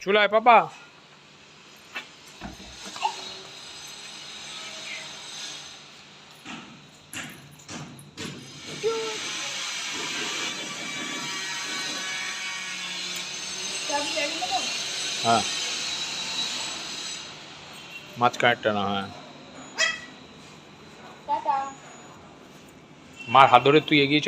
চুলায় পাপা হ্যাঁ মাছ কাঁটটা না হ্যাঁ মার হাত ধরে তুই এগিয়ে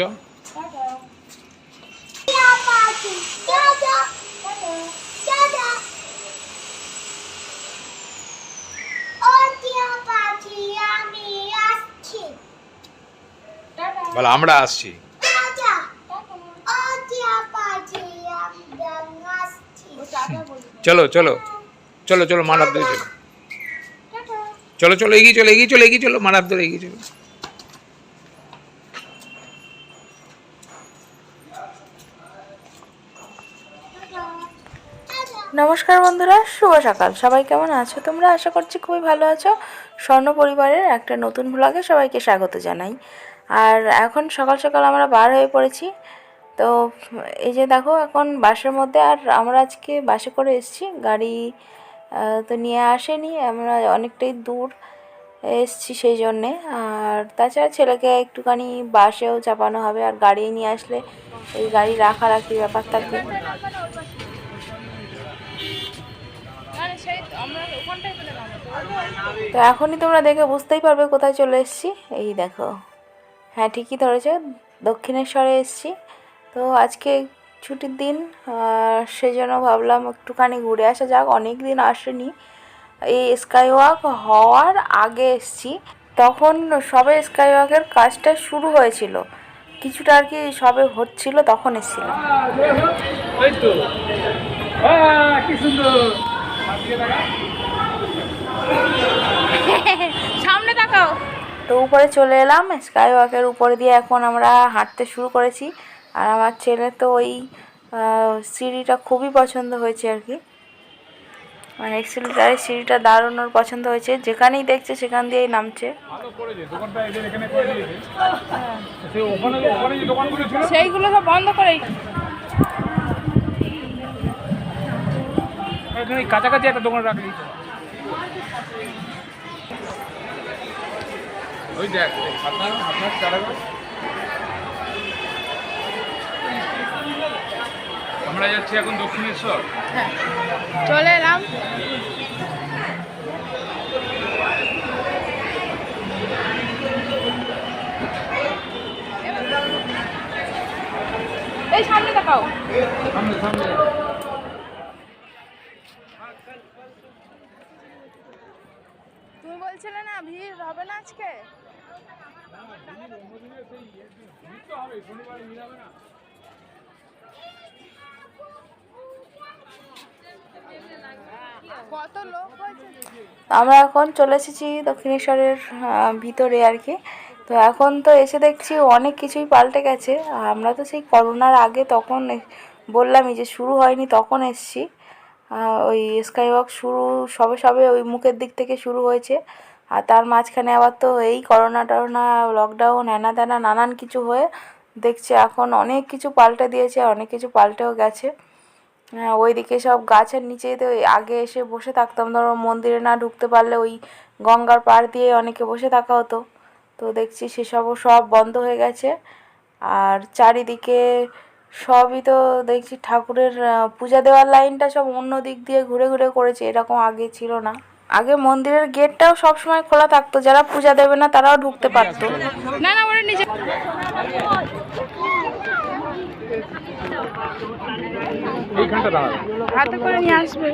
বলে আমরা আসছি। চলো চলো চলো চলো হাত ধরে চলো। চলো চলো এগিয়ে চলো এগিয়ে চলো এগিয়ে চলো হাত ধরে এগিয়ে চলো। নমস্কার বন্ধুরা শুভ সকাল। সবাই কেমন আছো তোমরা? আশা করছি খুবই ভালো আছো। স্বর্ণ পরিবারের একটা নতুন ভ্লগে সবাইকে স্বাগত জানাই। আর এখন সকাল সকাল আমরা বার হয়ে পড়েছি। তো এই যে দেখো, এখন বাসের মধ্যে আর আমরা আজকে বাসে করে এসেছি। গাড়ি তো নিয়ে আসেনি, আমরা অনেকটাই দূর এসছি সেই জন্যে। আর তাছাড়া ছেলেকে একটুখানি বাসেও চাপানো হবে আর গাড়ি নিয়ে আসলে এই গাড়ি রাখারাখি ব্যাপার থাকবে। তো এখনই তোমরা দেখে বুঝতেই পারবে কোথায় চলে এসেছি। এই দেখো। হ্যাঁ ঠিকই ধরেছ। দক্ষিণেশ্বরে এসেছি। তো আজকে ছুটির দিন আর সেই জন্য ভাবলাম একটুখানি ঘুরে আসা যাক। অনেক দিন আসেনি। এই স্কাই ওয়াক হওয়ার আগে এসেছি। তখন সবে স্কাই ওয়াকের কাজটা শুরু হয়েছিল। কিছুটা আর কি সবে হচ্ছিল তখন এসেছিলাম। সামনে তাকাও। তো উপরে চলে এলাম স্কাই ওয়াকের উপরে দিয়ে এখন আমরা হাঁটতে শুরু করেছি। আর আমার ছেলে তো ওই সিঁড়িটা খুবই পছন্দ হয়েছে আর কি। মানে এক্সিলেটারের সিঁড়িটা দারুণ ওর পছন্দ হয়েছে। যেখানেই দেখছে সেখান দিয়েই নামছে। সেইগুলো সব বন্ধ করে কাছাকাছি একটা দোকান রাখলি ওই দেখ আপনার আপনার চারাগাছ আমরা যাচ্ছি এখন দক্ষিণেশ্বর। চলে এলাম। এই সামনে তাকাও সামনে সামনে। তুমি বলছিলে না ভিড় হবে না আজকে? কত লোক আমরা এখন চলে এসেছি দক্ষিণেশ্বরের ভিতরে আর কি। তো এখন তো এসে দেখছি অনেক কিছুই পাল্টে গেছে। আমরা তো সেই করোনার আগে তখন বললামই যে শুরু হয়নি তখন এসছি। ওই স্কাই ওয়াক শুরু সবে সবে ওই মুখের দিক থেকে শুরু হয়েছে। আর তার মাঝখানে আবার তো এই করোনা টরোনা লকডাউন হ্যানা ত্যানা নানান কিছু হয়ে দেখছি এখন অনেক কিছু পাল্টে দিয়েছে, অনেক কিছু পাল্টেও গেছে। হ্যাঁ ওইদিকে সব গাছের নিচেই তো ওই আগে এসে বসে থাকতাম, ধরো মন্দিরে না ঢুকতে পারলে ওই গঙ্গার পাড় দিয়ে অনেকে বসে থাকা হতো। তো দেখছি সেসবও সব বন্ধ হয়ে গেছে। আর চারিদিকে সবই তো দেখছি ঠাকুরের পূজা দেওয়ার লাইনটা সব অন্য দিক দিয়ে ঘুরে ঘুরে করেছে, এরকম আগে ছিল না। আগে মন্দিরের গেটটাও সব সময় খোলা থাকতো যারা পূজা দেবে না তারাও ঢুকতে পারতো। না না ওরা নিজে এইখানটা দাঁড়াবে হাতে করে নিয়ে আসবে।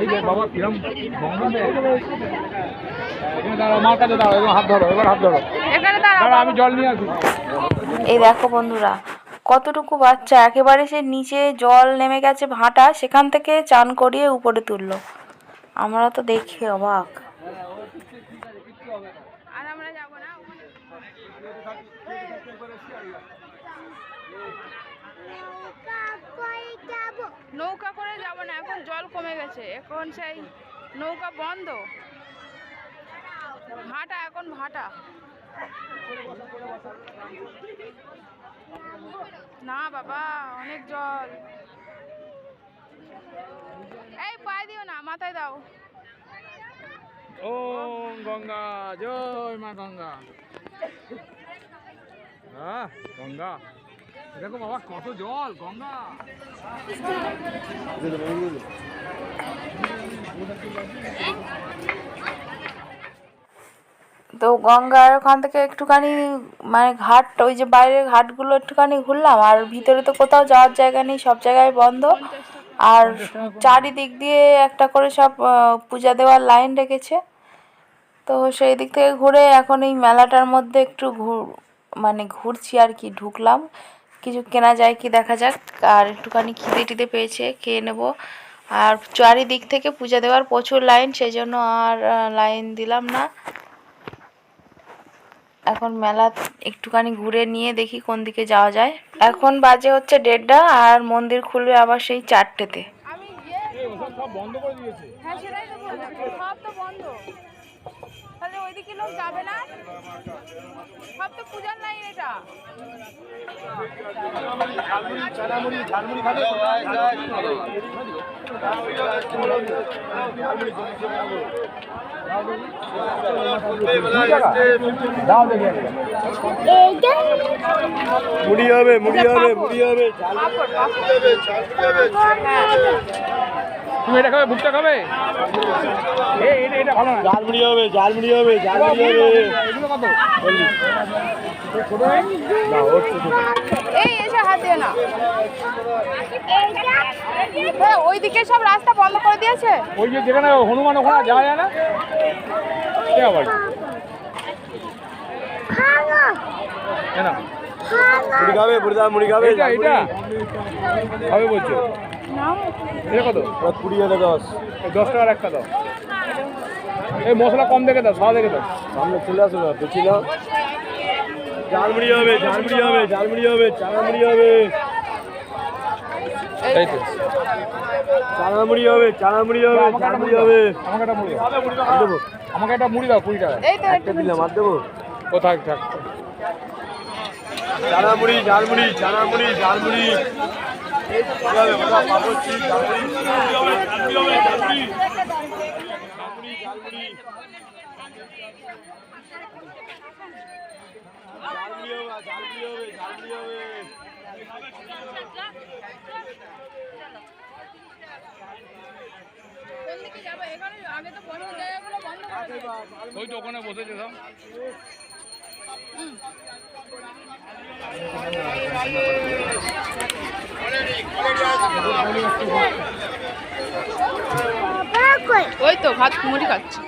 এই যে বাবা কিরম দাঁড়াও হাত ধরো এবার হাত ধরো। এখানে দাঁড়াও আমি জল নিয়ে আসি। এই দেখো বন্ধুরা কতটুকু বাচ্চা? একেবারে সে নিচে জল নেমে গেছে ভাঁটা, সেখান থেকে চান করিয়ে উপরে তুললো। আমরা তো দেখে অবাক। নৌকা করে যাব না, এখন জল কমে গেছে। এখন সেই নৌকা বন্ধ। ভাটা, এখন ভাটা। না বাবা, অনেক জল। এই পায়ে দিও না, মাথায় দাও। ও গঙ্গা, জয় মা গঙ্গা। হ্যাঁ গঙ্গা। দেখো বাবা, কত জল, গঙ্গা। তো গঙ্গার ওখান থেকে একটুখানি মানে ঘাট, ওই যে বাইরের ঘাটগুলো একটুখানি ঘুরলাম। আর ভিতরে তো কোথাও যাওয়ার জায়গা নেই, সব জায়গায় বন্ধ। আর চারিদিক দিয়ে একটা করে সব পূজা দেওয়ার লাইন রেখেছে। তো সেই দিক থেকে ঘুরে এখন এই মেলাটার মধ্যে একটু ঘুর মানে ঘুরছি আর কি, ঢুকলাম। কিছু কেনা যায় কি দেখা যাক। আর একটুখানি খিদে টিদে পেয়েছে, খেয়ে নেব। আর চারিদিক থেকে পূজা দেওয়ার প্রচুর লাইন সেই জন্য আর লাইন দিলাম না। এখন মেলা একটুখানি ঘুরে নিয়ে দেখি কোন দিকে যাওয়া যায়। এখন বাজে হচ্ছে দেড়টা আর মন্দির খুলবে আবার সেই চারটেতে। ওইদিকে লোক যাবে না। সব তো পূজার লাইন এটা। মুড়ি হবে মুড়ি হবে মুড়ি হবে। পাপড়। পাপড়। হ্যাঁ। তুমি এটা খাবে ভুট্টা খাবে? এটা এটা ভালো না। ঝাল হবে হবে এগুলো কত? এই এসে হাত দিয়ে না হ্যাঁ ওইদিকে সব রাস্তা বন্ধ করে দিয়েছে? ওই যে যেখানে হনুমান ওখানে যাওয়া যায় না? কে আবার? কেন? মুড়ি খাবে মুড়ি দাও মুড়ি খাবে এটা এটা হবে বলছো। এটা কত? কুড়ি হাজার দশ দশ টাকার একটা দাও। এই মশলা কম দেখে দাও সাদা দেখে দাও। সামনে চলে আসো না দেখি না ঝাল মুড়ি হবে ঝাল মুড়ি হবে ঝাল মুড়ি হবে চানা মুড়ি হবে। এই তো। চানা মুড়ি হবে চানা মুড়ি হবে আমাকে মুড়ি মুড়ি হবে। আমাকে একটা মুড়ি দাও। দেবো। আমাকে একটা মুড়ি দাও কুড়ি টাকা। এই তো একটা দিলাম আর দেবো। ও থাক থাক? চানা মুড়ি ঝাল মুড়ি চানা মুড়ি ঝাল মুড়ি কি হবে বাবা পাপড় চিজ ঝাল মুড়ি মুড়ি হবে ঝাল মুড়ি হবে ঝাল মুড়ি ঝাল মুড়ি ঝাল মুড়ি ঝাল মুড়ি হবে ঝাল মুড়ি হবে ঝাল মুড়ি হবে ওই ওখানে বসেছে সব। ওই তো ভাত মুড়ি খাচ্ছি।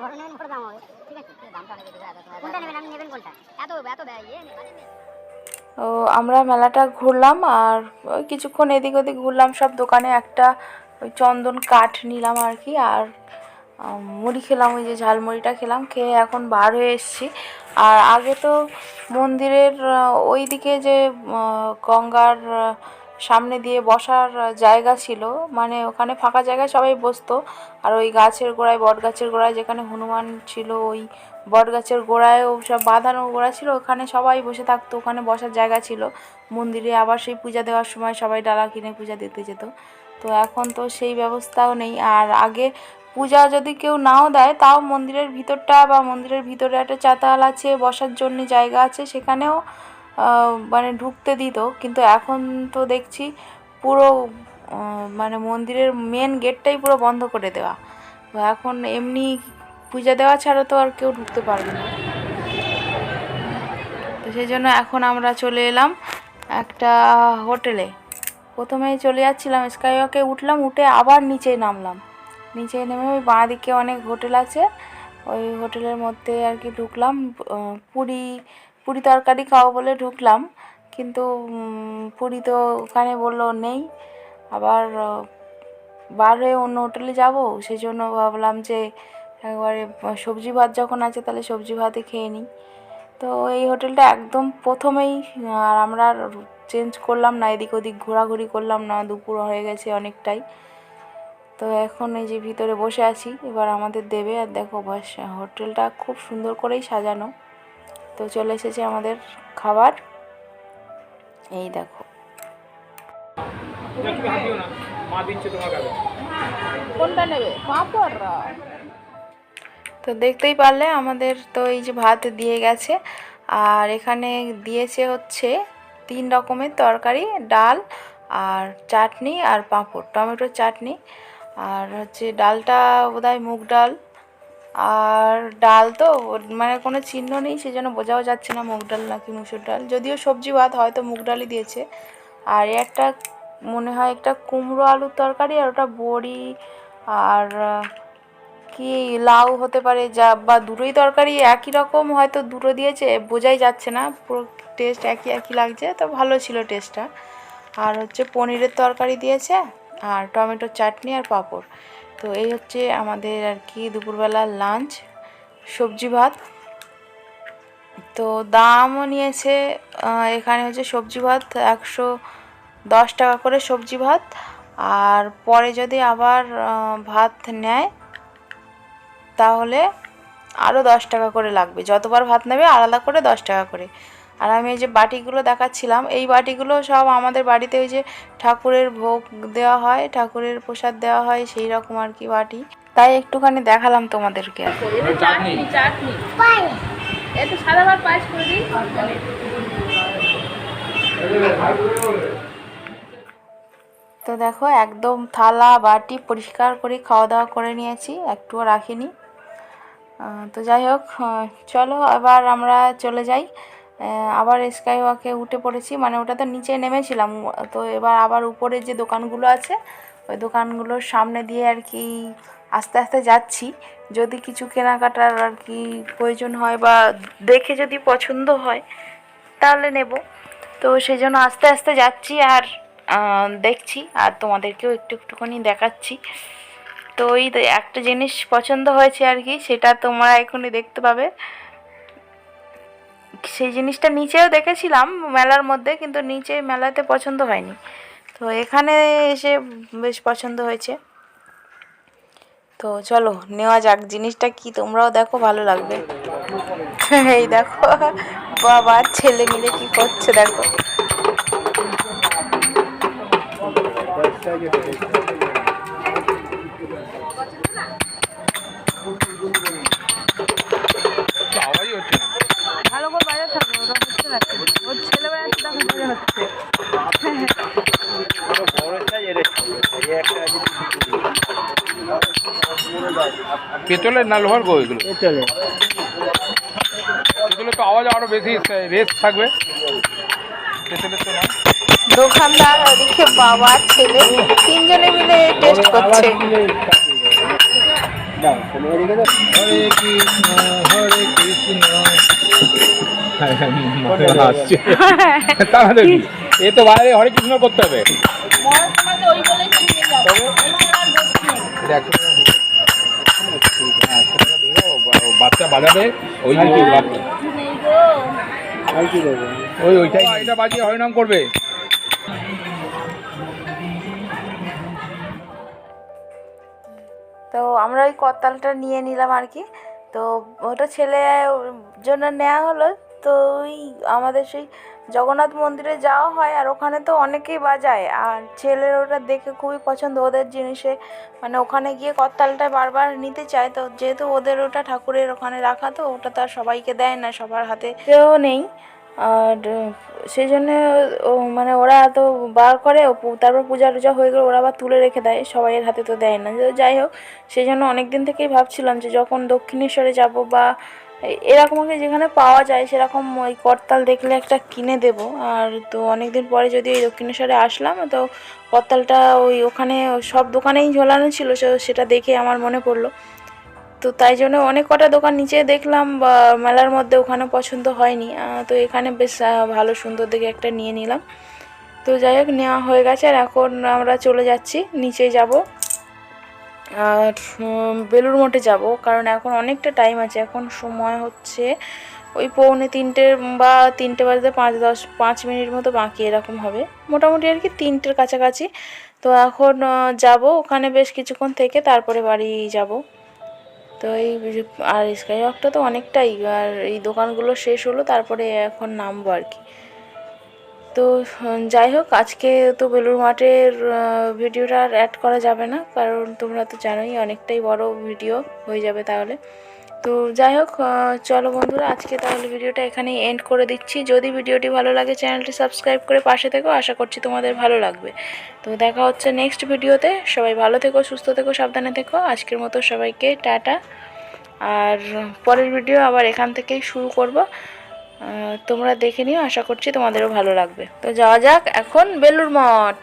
বড় নেবেন বড় দাম হবে ঠিক আছে? দামটা অনেক কোনটা নেবেন? আপনি নেবেন কোনটা? এত এত ব্যয় ইয়ে নেই আমরা মেলাটা ঘুরলাম আর ওই কিছুক্ষণ এদিক ওদিক ঘুরলাম সব দোকানে একটা ওই চন্দন কাঠ নিলাম আর কি আর মুড়ি খেলাম ওই যে ঝালমুড়িটা খেলাম খেয়ে এখন বার হয়ে এসেছি। আর আগে তো মন্দিরের ওই দিকে যে গঙ্গার সামনে দিয়ে বসার জায়গা ছিল। মানে ওখানে ফাঁকা জায়গায় সবাই বসতো। আর ওই গাছের গোড়ায়, বট গাছের গোড়ায় যেখানে হনুমান ছিল, ওই বট গাছের গোড়ায়ও সব বাঁধানো গোড়া ছিল, ওখানে সবাই বসে থাকতো। ওখানে বসার জায়গা ছিল। মন্দিরে আবার সেই পূজা দেওয়ার সময় সবাই ডালা কিনে পূজা দিতে যেত। তো এখন তো সেই ব্যবস্থাও নেই। আর আগে পূজা যদি কেউ নাও দেয়, তাও মন্দিরের ভিতরটা বা মন্দিরের ভিতরে একটা চাতাল আছে, বসার জন্য জায়গা আছে, সেখানেও মানে ঢুকতে দিত। কিন্তু এখন তো দেখছি পুরো মানে মন্দিরের মেন গেটটাই পুরো বন্ধ করে দেওয়া। তো এখন এমনি পূজা দেওয়া ছাড়া তো আর কেউ ঢুকতে পারবে না। তো সেই জন্য এখন আমরা চলে এলাম একটা হোটেলে। প্রথমেই চলে যাচ্ছিলাম স্কাইওয়াকে, উঠলাম, উঠে আবার নিচে নামলাম। নিচে নেমে ওই বাঁ দিকে অনেক হোটেল আছে। ওই হোটেলের মধ্যে আর কি ঢুকলাম। পুরি পুরি তরকারি খাওয়া বলে ঢুকলাম, কিন্তু পুরি তো ওখানে বলল নেই। আবার বার হয়ে অন্য হোটেলে যাব সেই জন্য ভাবলাম যে একবারে সবজি ভাত যখন আছে তাহলে সবজি ভাতে খেয়ে নিই। তো এই হোটেলটা একদম প্রথমেই, আর আমরা চেঞ্জ করলাম না, এদিক ওদিক ঘোরাঘুরি করলাম না, দুপুর হয়ে গেছে অনেকটাই। তো এখন এই যে ভিতরে বসে আছি, এবার আমাদের দেবে, আর দেখো বাস, হোটেলটা খুব সুন্দর করেই সাজানো। তো চলে এসেছে আমাদের খাবার। এই দেখো। কোনটা নেবে? তো দেখতেই পারলে আমাদের তো এই যে ভাত দিয়ে গেছে। আর এখানে দিয়েছে হচ্ছে তিন রকমের তরকারি ডাল আর চাটনি আর পাঁপড় টমেটোর চাটনি। আর হচ্ছে ডালটা বোধহয় মুগ ডাল। আর ডাল তো মানে কোনো চিহ্ন নেই, সেজন্য বোঝাও যাচ্ছে না মুগ ডাল নাকি মুসুর ডাল। যদিও সবজি ভাত হয়তো মুগ ডালই দিয়েছে। আর একটা মনে হয় একটা কুমড়ো আলুর তরকারি আর ওটা বড়ি আর কি লাউ হতে পারে, যা বা দুটোই তরকারি একই রকম হয়তো দুটো দিয়েছে, বোঝাই যাচ্ছে না, পুরো টেস্ট একই একই লাগছে, তো ভালো ছিল টেস্টটা আর হচ্ছে পনিরের তরকারি দিয়েছে, আর টমেটোর চাটনি আর পাঁপড়। তো এই হচ্ছে আমাদের আর কি দুপুরবেলার লাঞ্চ সবজি ভাত। তো দামও নিয়েছে এখানে হচ্ছে সবজি ভাত একশো দশ টাকা করে সবজি ভাত। আর পরে যদি আবার ভাত নেয়, তাহলে আরও দশ টাকা করে লাগবে। যতবার ভাত নেবে আলাদা করে দশ টাকা করে। আর আমি এই যে বাটিগুলো দেখাচ্ছিলাম এই বাটিগুলো সব আমাদের বাড়িতে ওই যে ঠাকুরের ভোগ দেওয়া হয় ঠাকুরের প্রসাদ দেওয়া হয় সেই রকম আর কি বাটি। তাই একটুখানি দেখালাম তোমাদেরকে। তো দেখো একদম থালা বাটি পরিষ্কার করে খাওয়া দাওয়া করে নিয়েছি একটুও রাখিনি। তো যাই হোক চলো এবার আমরা চলে যাই। আবার স্কাই ওয়াকে উঠে পড়েছি। মানে ওটা তো নিচে নেমেছিলাম। তো এবার আবার উপরে যে দোকানগুলো আছে, ওই দোকানগুলোর সামনে দিয়ে আর কি আস্তে আস্তে যাচ্ছি। যদি কিছু কেনাকাটার আর কি প্রয়োজন হয় বা দেখে যদি পছন্দ হয়, তাহলে নেব। তো সেই জন্য আস্তে আস্তে যাচ্ছি আর দেখছি আর তোমাদেরকেও একটু একটুখানি দেখাচ্ছি। তো ওই একটা জিনিস পছন্দ হয়েছে আর কি, সেটা তোমরা এখনই দেখতে পাবে। সেই জিনিসটা নিচেও দেখেছিলাম মেলার মধ্যে, কিন্তু নিচে মেলাতে পছন্দ হয়নি। তো এখানে এসে বেশ পছন্দ হয়েছে। তো চলো, নেওয়া যাক। জিনিসটা কি তোমরাও দেখো, ভালো লাগবে। এই দেখো, বাবা ছেলে মিলে কি করছে, দেখো। আওয়াজই পেতলের না লোহার গো এগুলো। পেতলের তো আওয়াজ আরও বেশি রেস থাকবে। পেতলের তো না দোকানদার ওদিকে বাবা ছেলে তিনজনে মিলে টেস্ট করছে। হরে কৃষ্ণ হরে কৃষ্ণ। তাহলে এ তো বাইরে হরে কৃষ্ণ করতে হবে। একশো টাকা দিও। হ্যাঁ, একশো টাকা দিও, বা- বাচ্চা বাজাবে ওই। ওই ওইটাই এটা বাজিয়ে হরিনাম করবে। তো আমরা ওই করতালটা নিয়ে নিলাম আর কি। তো ওটা ছেলে জন্য নেওয়া হলো। তো ওই আমাদের সেই জগন্নাথ মন্দিরে যাওয়া হয় আর ওখানে তো অনেকেই বাজায়। আর ছেলের ওটা দেখে খুবই পছন্দ। ওদের জিনিসে মানে ওখানে গিয়ে করতালটা বারবার নিতে চায়। তো যেহেতু ওদের ওটা ঠাকুরের ওখানে রাখা, তো ওটা তো আর সবাইকে দেয় না, সবার হাতে কেউ নেই। আর সেই জন্য মানে ওরা তো বার করে তারপর পূজা টুজা হয়ে গেলে ওরা আবার তুলে রেখে দেয়। সবাইয়ের হাতে তো দেয় না। যাই হোক, সেই জন্য অনেক দিন থেকেই ভাবছিলাম যে যখন দক্ষিণেশ্বরে যাব বা এরকম আগে যেখানে পাওয়া যায়, সেরকম ওই করতাল দেখলে একটা কিনে দেব। আর তো অনেক দিন পরে যদি ওই দক্ষিণেশ্বরে আসলাম, তো করতালটা ওই ওখানে সব দোকানেই ঝোলানো ছিল সেটা দেখে আমার মনে পড়ল। তো তাই জন্য অনেক কটা দোকান নিচে দেখলাম বা মেলার মধ্যে ওখানে পছন্দ হয়নি। তো এখানে বেশ ভালো সুন্দর দেখে একটা নিয়ে নিলাম। তো যাই হোক, নেওয়া হয়ে গেছে। আর এখন আমরা চলে যাচ্ছি, নিচে যাব। আর বেলুর মঠে যাব, কারণ এখন অনেকটা টাইম আছে। এখন সময় হচ্ছে ওই পৌনে তিনটে বা তিনটে বাজতে পাঁচ দশ, পাঁচ মিনিট মতো বাকি এরকম হবে। মোটামুটি আর কি তিনটের কাছাকাছি। তো এখন যাব ওখানে বেশ কিছুক্ষণ থেকে তারপরে বাড়ি যাব। তো এই আর স্কাই ওয়াকটা তো অনেকটাই, আর এই দোকানগুলো শেষ হলো, তারপরে এখন নামবো আর কি। তো যাই হোক, আজকে তো বেলুর মাঠের ভিডিওটা আর অ্যাড করা যাবে না, কারণ তোমরা তো জানোই অনেকটাই বড় ভিডিও হয়ে যাবে তাহলে। তো, যাই হোক চলো বন্ধুরা, আজকে তাহলে ভিডিওটা এখানেই এন্ড করে দিচ্ছি। যদি ভিডিওটি ভালো লাগে, চ্যানেলটি সাবস্ক্রাইব করে পাশে থেকো, আশা করছি তোমাদের ভালো লাগবে। তো, দেখা হচ্ছে নেক্সট ভিডিওতে। সবাই ভালো থেকো, সুস্থ থেকো, সাবধানে থেকো। আজকের মতো সবাইকে টাটা। আর পরের ভিডিও আবার এখান থেকেই শুরু করব। তোমরা দেখে নিও আশা করছি তোমাদেরও ভালো লাগবে। তো যাওয়া যাক এখন বেলুর মঠ।